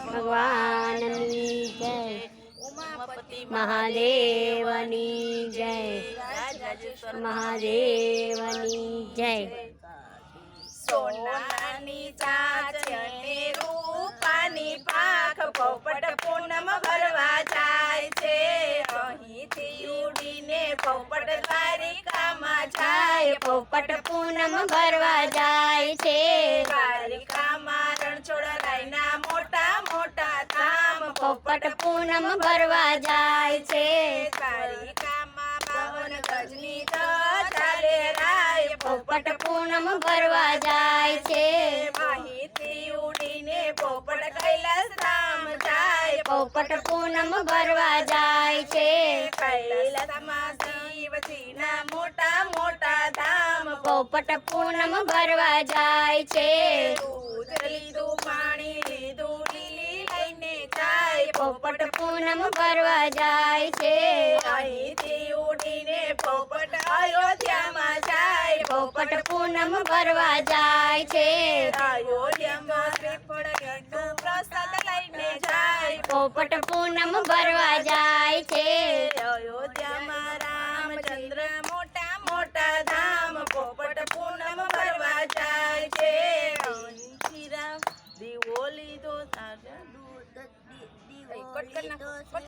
ભગવાનની જય. મહાદેવની જય. મહાદેવની જય. સોનાની ચાચને રૂપાની પાખ પોપટ પૂનમ ભરવા જાય છે. અહીંથી ઉડીને પોપટ દ્વારિકામાં જાય. પોપટ પૂનમ ભરવા જાય છે. પૂનમ ભરવા જાય છે. દ્વારિકામાં બાવન ગજની રાય. પોપટ પૂનમ ભરવા જાય છે. માહિતી ઉડીને પોપટ કૈલાસ ધામ જાય. પોપટ પૂનમ ભરવા જાય છે. કૈલાસમાં શિવજીના મોટા મોટા ધામ. પોપટ પૂનમ ભરવા જાય છે. પોપટ પૂનમ કરવા જાય છે. અહીંથી ઉડીને પોપટ અયોધ્યામાં જાય. પોપટ પૂનમ કરવા જાય છે. અયોધ્યામાં પોપટ પૂનમ ભરવા જાય છે. અયોધ્યામાં રામચંદ્ર Knalpot.